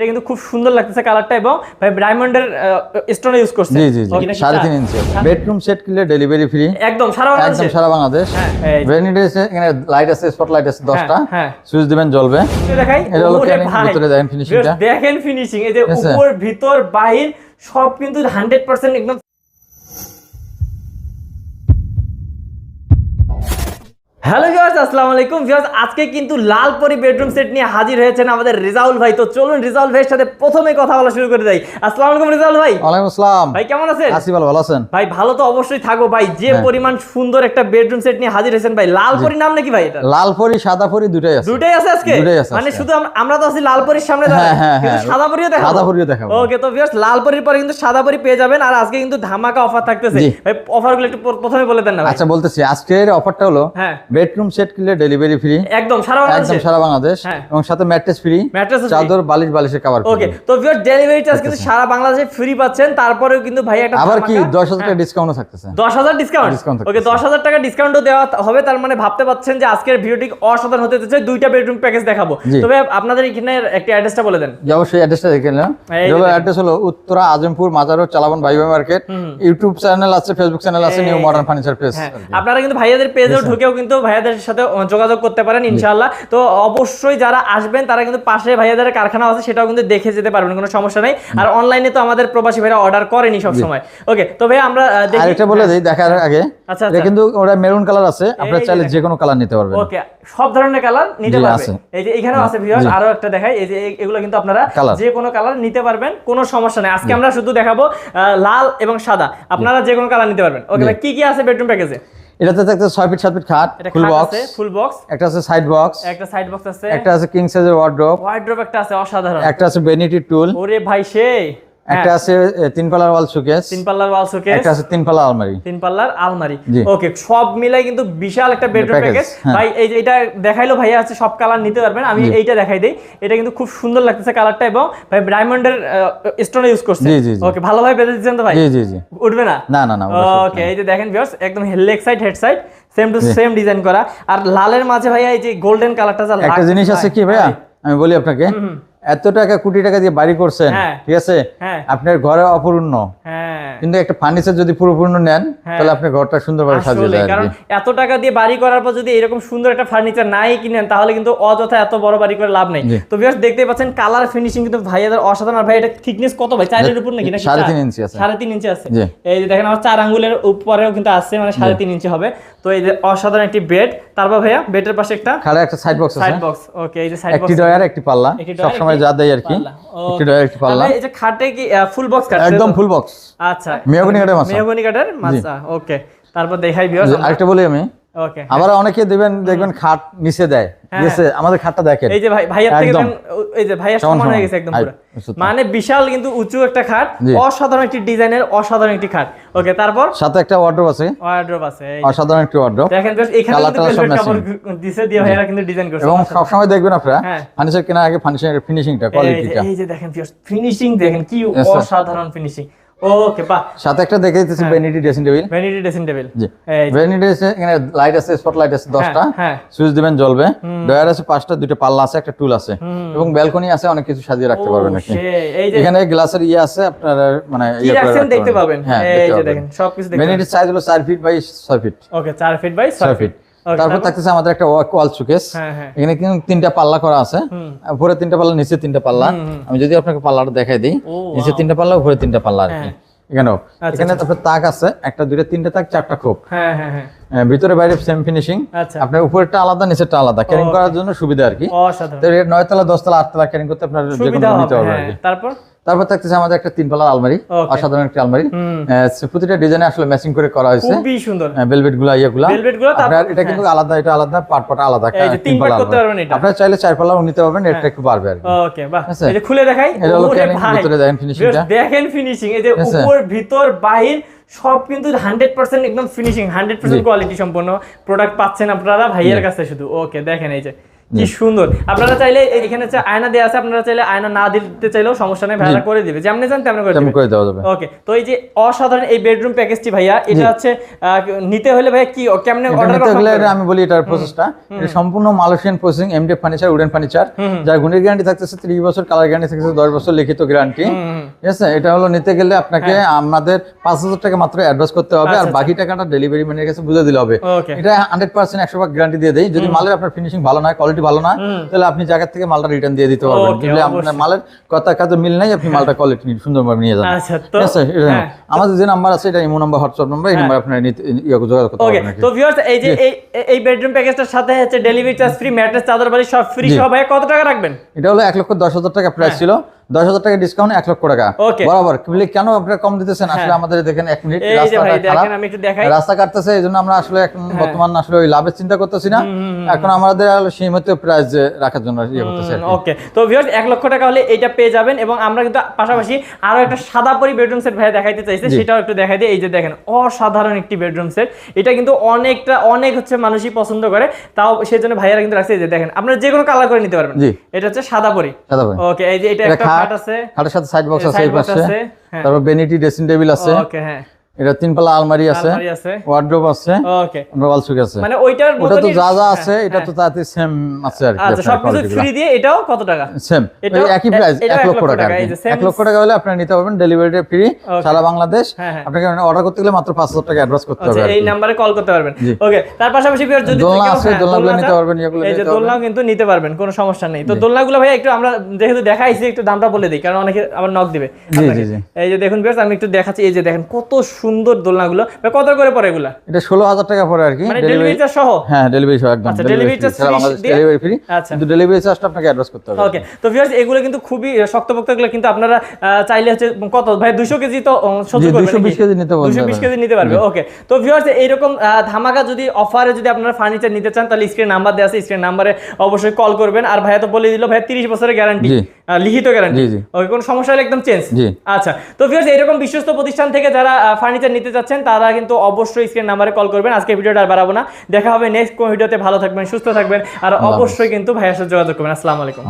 এটা কিন্তু খুব সুন্দর লাগতেছে কালারটা এবং ভাই ডায়মন্ডের স্টোন ইউজ করছে। জি জি জি। Okay, নাকি? সাড়ে চার? তিন ইঞ্চি বেডরুম সেট কিনলে ডেলিভারি ফ্রি একদম সারা বাংলাদেশ। একদম সারা বাংলাদেশ। হ্যাঁ, ভ্যানিটি এখানে লাইট আছে স্পটলাইট আছে দশটা। হ্যাঁ। সুইচ দিবেন জ্বলবে। এটা দেখাই এটা হলো ওরে ভিতরে দেখেন ফিনিশিংটা দেখেন ফিনিশিং এই যে উপর ভিতর বাহির সব কিন্তু হান্ড্রেড পার্সেন্ট একদম হ্যালো ভিউয়ার্স আসসালামু আলাইকুম। ভিউয়ার্স আজকে কিন্তু লালপরি বেডরুম সেট নিয়ে হাজির হয়েছেন আমাদের রিজাউল ভাই। তো চলুন রিজাউল ভাইয়ের সাথে প্রথমে কথা বলা শুরু করে দেই। আসসালামু আলাইকুম রিজাউল ভাই। ওয়ালাইকুম আসসালাম। ভাই কেমন আছেন? আসি ভালো ভালো আছেন? ভাই ভালো তো অবশ্যই থাকব ভাই। যে হ্যাঁ। পরিমাণ সুন্দর একটা বেডরুম সেট নিয়ে হাজির হয়েছেন ভাই লালপরি নাম নাকি ভাই এটা? লাল পরি সাদা পরি দুটাই আছে। দুটাই আছে আজকে? দুটাই আছে মানে শুধু আমরা তো আছি লালপরির সামনে হ্যাঁ, হ্যাঁ, কিন্তু হ্যাঁ। সাদা পরিও দেখাবো। সাদা পরিও দেখাবো। ওকে তো ভিউয়ার্স লালপরির পরে কিন্তু সাদা পরি পেয়ে যাবেন। আর আজকে কিন্তু ধামাকা অফার থাকতেছে। ভাই অফারগুলো একটু প্রথমে বলে দেন না আচ্ছা বলতেছি আজকের অফারটা হলো হ্যাঁ। বেডরুম সেট কিনলে ডেলিভারি ফ্রি একদম সারা বাংলাদেশ। একদম সারা বাংলাদেশ হ্যাঁ। এবং সাথে ম্যাট্রেস ফ্রি free? চাদর বালিশ বালিশের কভার ওকে তো ভিউয়ার্স ডেলিভারি চার্জ কিন্তু সারা বাংলাদেশে ফ্রি পাচ্ছেন তারপরেও কিন্তু ভাই একটা আবার কি ধামাকা- দশ হাজার হ্যাঁ। টাকা ডিসকাউন্টও থাকতেছে। দশ হাজার ডিসকাউন্ট ওকে দশ হাজার টাকা ডিসকাউন্টও দেওয়া হবে তার মানে ভাবতে পাচ্ছেন যে আজকের ভিডিওটি অসাধারণ হতে যাচ্ছে দুইটা বেডরুম প্যাকেজ দেখাবো। তবে আপনাদের এখানে একটা অ্যাড্রেসটা বলে দেন। অবশ্যই অ্যাড্রেসটা দেখে নিলাম। অ্যাড্রেস হলো উত্তরা আজমপুর মাজার রোড চালাবন বাইবা মার্কেট। ইউটিউব চ্যানেল আছে ফেসবুক চ্যানেল আছে নিউ মডার্ন ফার্নিচার পেজ হ্যাঁ আপনারা কিন্তু ভাইয়াদের পেজেও ঢুকেও কিন্তু ভাইয়াদের সাথে যোগাযোগ করতে পারেন ইনশাআল্লাহ। তো অবশ্যই যারা আসবেন তারা কিন্তু পাশে ভাইয়াদের কারখানা আছে সেটাও কিন্তু দেখে যেতে পারবেন কোনো সমস্যা নেই। আর অনলাইনে তো আমাদের প্রবাসী ভাইরা অর্ডার করেনি সব সময় ওকে তো ভাই আমরা আরেকটা বলে দিই দেখার আগে। আচ্ছা, এটা আচ্ছা। কিন্তু ওরা মেরুন কালার আছে আপনারা চাইলে যে কোনো কালার নিতে পারবেন। ওকে সব ধরনের কালার নিতে জি, পারবে। আছে। এই যে এখানেও আছে ভিউয়ার্স আরও একটা দেখাই। এই যে এগুলো কিন্তু আপনারা। যে কোনো কালার নিতে পারবেন কোনো সমস্যা নেই। আজকে আমরা শুধু দেখাবো আহ, লাল এবং সাদা। আপনারা যে কোনো কালার নিতে পারবেন। ওকে কি কি আছে বেডরুম প্যাকেজে এটাতে থাকছে 6 ফিট 7 ফিট খাট ফুল বক্স ফুল বক্স একটা আছে সাইড বক্স একটা সাইড বক্স আছে। একটা আছে কিং সাইজের ওয়ার্ড্রপ ওয়াইড্রপ একটা আছে অসাধারণ। একটা আছে বেনিটি টুল ওরে ভাই সেই। একটা আছে তিন পাল্লার ওয়াল শোকেস তিন পাল্লার ওয়াল শোকেস একটা আছে তিন পাল্লা আলমারি। তিন পাল্লার আলমারি ওকে সব মিলাই কিন্তু বিশাল একটা বেডরুম প্যাকেজ হ্যাঁ। ভাই এই যে এটা দেখাইলো ভাইয়া আছে সব কালার নিতে পারবেন। আমি এইটা দেখাই দেই। এটা কিন্তু খুব সুন্দর লাগতেছে কালারটা এবং ভাই ডায়মন্ডের স্টোন ইউজ করছে। ওকে ভালোভাবে বেঁধে দিচ্ছেন তো ভাই? জি জি জি। উঠবে না? না না না ওকে এই যে দেখেন ভিউয়ার্স একদম leg side head side same to same design করা। আর লালের মাঝে ভাইয়া এই যে গোল্ডেন কালারটা যা একটা জিনিস আছে কি ভাইয়া? আমি বলি আপনাকে। এত টাকা কোটি টাকা দিয়ে বাড়ি করছেন হ্যাঁ। ঠিক আছে? হ্যাঁ। আপনার ঘরে অপূর্ণ। হ্যাঁ। কিন্তু একটা ফার্নিচার যদি পুরোপূর্ণ নেন তাহলে আপনার ঘরটা সুন্দরভাবে সাজিয়ে যায় কারণ এত টাকা দিয়ে বাড়ি করার পর যদি এরকম সুন্দর একটা ফার্নিচার নাই কিনেন তাহলে কিন্তু অযথা এত বড় বাড়ি করে লাভ নেই। তো ভিউয়ার্স দেখতে পাচ্ছেন কালার ফিনিশিং কিন্তু ভাইয়াদের অসাধারণ। আর ভাই এটা থিকনেস কত ভাই? চারের উপর নাকি চার? তিন ইঞ্চি আছে। সাড়ে তিন ইঞ্চি আছে। এই যে দেখেন আমার চার আঙ্গুলের উপরেও কিন্তু আছে মানে সাড়ে তিন ইঞ্চি হবে। তো এই যে অসাধারণ একটি বেড তারপর ভাইয়া বেডের পাশে একটা খাড়া একটা সাইড বক্স আছে। সাইড বক্স ওকে এই যে সাইড বক্স একটি ডয়ার একটি পাল্লা। সব সময় সবসময় যা দেয় আর কি। একটি ডয়ার একটি পাল্লা। এই যে খাটে কি ফুল বক্স কাট একদম ফুল বক্স আচ্ছা। মেহগনি কাঠের মাছ। মেহগনি কাঠের মাছা। ওকে তারপর দেখাই বিয়ার আরেকটা বলি আমি। ওকে আবার অনেকে দিবেন দেখবেন খাট নিচে দেয়। ঠিক আমাদের খাটটা দেখেন। হ্যাঁ। এই যে ভাই ভাইয়ার থেকে একদম। দেখেন, ও- এই যে ভাইয়ার সমান সমান হয়ে গেছে একদম পুরো। মানে বিশাল কিন্তু উঁচু একটা খাট অসাধারণ একটি ডিজাইনের অসাধারণ একটি খাট। ওকে তারপর? সাথে একটা ওয়ার্ড্রোব আছে। অসাধারণ একটি ওয়ার্ড্রোব দেখেন বেশ এখানে Colour কিন্তু টালার সব velvet কাপড় দিছে দিয়ে ভাইয়ারা কিন্তু ডিজাইন করছে। এবং দেখবেন আপনারা হ্যাঁ। ফার্নিচার কেনার আগে ফিনিশিংটা এই কোয়ালিটিটা এই যে দেখেন ফিনিশিং দেখেন কি. অসাধারণ ফিনিশিং ওকে বাহ সাথে একটা দেখে দিতেছি vanity dressing table vanity dressing table জি। ভ্যানিটি এখানে লাইট আছে স্পট লাইট আছে দশটা। হ্যাঁ। সুইচ দিবেন জ্বলবে। ডয়ার আছে পাঁচটা দুটো পাল্লা আছে একটা টুল আছে। এবং ব্যালকনি আছে অনেক কিছু সাজিয়ে রাখতে পারবেন যে এখানে গ্লাসের ইয়ে আছে আপনার মানে ইয়ে করে দেখতে পাবেন। হ্যাঁ এই যে দেখেন সবকিছু দেখতে ভ্যানিটির সাইজ হলো চার ফিট বাই ছয় feet okay 4 feet by 6 feet feet তারপর থাকতেছে আমাদের একটা ওয়াল সুকেস হ্যাঁ হ্যাঁ। এখানে কিন্তু তিনটা পাল্লা করা আছে। ভোরে তিনটা পাল্লা নিচে তিনটা পাল্লা। আমি যদি আপনাকে পাল্লাটা দেখাই দিই। নিচে তিনটা পাল্লা ভোরে তিনটা পাল্লা আর কি। হ্যাঁ। এখানেও। আচ্ছা, এখানে তারপর তাক আছে। একটা দুইটা তিনটা তাক চারটা খোপ। হ্যাঁ হ্যাঁ হ্যাঁ। ভিতরে বাইরে সেম ফিনিশিং আচ্ছা। আপনার উপরেরটা আলাদা নিচেরটা আলাদা। ক্যারিং করার জন্য সুবিধা আর কি। অসাধারণ। তো এর নয়তলা দশতলা আটতলা ক্যারিং করতে আপনার যে কোনো নিতে হবে পারবেন আর হ্যাঁ। কি। তারপর? তারপর থাকতেছে আমাদের একটা তিন পাল্লার আলমারি অসাধারণ একটা আলমারি। প্রতিটা ডিজাইনে আসলে ম্যাচিং করে করা হয়েছে। খুবই সুন্দর। ভেলভেটগুলা Velvet গুলা, আপনার এটা কিন্তু আলাদা এটা আলাদা পাট পাটা আলাদা এই যে তিন part করতে পারবেন এটা। আপনারা চাইলে চার পাল্লাও নিতে পারবেন এটা একটু বাড়বে আর কি। ওকে বাহ। যে খুলে দেখাই এটা হলো ভাই, ভিতরে দেখেন finishing টা। দেখেন ফিনিশিং এই যে উপর ভিতর বাহির সব কিন্তু হান্ড্রেড পার্সেন্ট একদম ফিনিশিং হান্ড্রেড পার্সেন্ট কোয়ালিটি সম্পন্ন প্রোডাক্ট পাচ্ছেন আপনারা ভাইয়ের কাছে শুধু। ওকে দেখেন এই যে কি সুন্দর। আপনারা চাইলে এখানে যে আয়না দেওয়া আছে আপনারা চাইলে আয়না না দিতে চাইলেও সমস্যা নেই ভাইয়া করে দিবে। যেমনি চান তেমনি করে করে দেওয়া যাবে। ওকে তো এই যে অসাধারণ এই বেডরুম প্যাকেজটি ভাইয়া এটা হচ্ছে নিতে হলে ভাইয়া কি কেমনে অর্ডার গেলে আমি বলি এটার প্রসেসটা এটা সম্পূর্ণ Malaysian processing MD furniture wooden furniture যার গুণের গ্যারান্টি থাকতেছে 30 বছর কালার গ্যারান্টি থাকতেছে 10 বছর লিখিত গ্যারান্টি ঠিক আছে? এটা হলো নিতে গেলে আপনাকে হ্যাঁ। আমাদের 5000 টাকা মাত্র অ্যাডভান্স করতে হবে আচ্ছা, আর বাকি টাকাটা ডেলিভারি ম্যানের কাছে বুঝে দিলে হবে। এটা 100% 100 ভাগ গ্যারান্টি দিয়ে দেই। যদি মালের আপনার ফিনিশিং ভালো না কোয়ালিটি ভালো না তাহলে আপনি জায়গা থেকে মালটা রিটার্ন দিয়ে দিতে পারবেন। আপনার মালের কথা কাজে মিল নাই আপনি মালটা কোয়ালিটি সুন্দরভাবে নিয়ে যান আচ্ছা হ্যাঁ। আমাদের যে নাম্বার আছে এটা ইমো নাম্বার হোয়াটসঅ্যাপ নাম্বার এই নাম্বার আপনার নিতে- ইয়ে যোগাযোগ করতে পারবেন তো ভিউয়ার্স এই যে এই বেডরুম প্যাকেজটার সাথে আছে ডেলিভারি চার্জ ফ্রি ম্যাট্রেস চাদর বালি সব ফ্রি সব কত টাকা রাখবেন? এটা হলো এক লক্ষ দশ হাজার টাকা প্রাইস ছিল। দশ হাজার টাকা ডিসকাউন্ট এক লক্ষ টাকা। হ্যাঁ। বরাবর। কেন আপনারা কম দিতেছেন? আসলে আমাদের দেখেন এক মিনিট ভাই রাস্তা কাটতেছে এই জন্য আমরা আসলে এখন হ্যাঁ। বর্তমান আসলে ওই লাভের চিন্তা করতেছি না। এখন আমাদের সীমিত প্রাইস রাখার জন্য ইয়ে করতেছে ওকে তো ভিউয়ার্স এক লক্ষ টাকা হলে পেয়ে যাবেন এবং আমরা কিন্তু পাশাপাশি আরও একটা সাদা পরি বেডরুম সেট ভাইয়া দেখাইতে চাইছে। সেটাও একটু দেখাই দিই। এই যে দেখেন অসাধারণ একটি বেডরুম সেট এটা কিন্তু অনেকটা অনেক হচ্ছে মানুষই পছন্দ করে। তাও সেই জন্য ভাইয়ারা কিন্তু রাখছে। এই যে দেখেন আপনারা যে কোনো কালার করে নিতে পারবেন। এটা হচ্ছে সাদা পরি। সাদা ভাই ওকে এই যে এটা একটা খাট, আছে। খাটের সাথে সাইড বক্স আছে এই পাশে। হ্যাঁ। তারপর বেনিটি ড্রেসিং টেবিল আছে। ওকে হ্যাঁ। এটা তিন পাল্লা আলমারি আছে ওয়ার্ড্রোব আছে। ওকে আছে মানে ওইটার ওটা তো যা যা হ্যাঁ, আছে এটা তো তাতে সেম আছে আর কি আচ্ছা সবকিছু ফ্রি দিয়ে এটাও কত টাকা? সেম এটাও- একই প্রাইস এটাও এক লক্ষ টাকা আর এই কি। যে লক্ষ টাকা হলে আপনি নিতে পারবেন ফ্রি সারা বাংলাদেশ। হ্যাঁ, হ্যাঁ। আপনাকে অর্ডার করতে গেলে মাত্র পাঁচ হাজার টাকা অ্যাডভান্স করতে হবে আচ্ছা এই কি। নাম্বারে কল করতে পারবেন। ওকে তার পাশাপাশি ভিউয়ার যদি দোলনা আছে, হ্যাঁ, দোলনাগুলো নিতে পারবেন, ইয়েগুলো এই যে। দোলনাও কিন্তু নিতে পারবেন কোনো সমস্যা নেই। তো দোলনাগুলো ভাই একটু আমরা যেহেতু দেখাইছি একটু দামটা বলে দিই কারণ অনেকে আবার নক দিবে। জি, জি। এই যে দেখুন ভিউয়ার্স আমি একটু দেখাচ্ছি এই যে দেখেন কত সুন্দর দোলনাগুলো। ভাই কত করে পড়ে এগুলা? এটা ষোলো হাজার টাকা পরে আর কি। ডেলিভারি ডেলিভারি চার্জ সহ? হ্যাঁ ডেলিভারি সহ একদম। ডেলিভারি delivery charge সারা free বাংলাদেশ দিয়ে- ডেলিভারি ফ্রি আচ্ছা। ডেলিভারি চার্জটা আপনাকে অ্যাডভান্স করতে হবে। ওকে তো ভিউয়ার্স এগুলো কিন্তু খুবই শক্তপোক্ত এগুলো কিন্তু আপনারা চাইলে হচ্ছে কত? ভাই 200 কেজি তো সহ্য করবে 220 কেজি নিতে পারবেন। 220 কেজি নিতে পারবে ওকে তো ভিউয়ার্স এইরকম ধামাকা যদি অফারে যদি আপনারা ফার্নিচার নিতে চান তাহলে স্ক্রিন নাম্বার দেওয়া আছে স্ক্রিন নাম্বারে অবশ্যই কল করবেন। আর ভাইয়া তো বলে দিল ভাই 30 বছরের গ্যারান্টি লিখিত গ্যারান্টি। ওকে কোনো সমস্যা হলে একদম চেঞ্জ আচ্ছা তো ভিউয়ার্স এরকম বিশ্বস্ত প্রতিষ্ঠান থেকে যারা ফার্নিচার নিতে চাচ্ছেন তারা কিন্তু অবশ্যই স্ক্রিন নাম্বারে কল করবেন। আজকে ভিডিওটা আর বাড়াবো না। দেখা হবে নেক্সট কোন ভিডিওতে ভালো থাকবেন সুস্থ থাকবেন। আর অবশ্যই কিন্তু ভাইয়ের সাথে যোগাযোগ করবেন। আসসালামু আলাইকুম।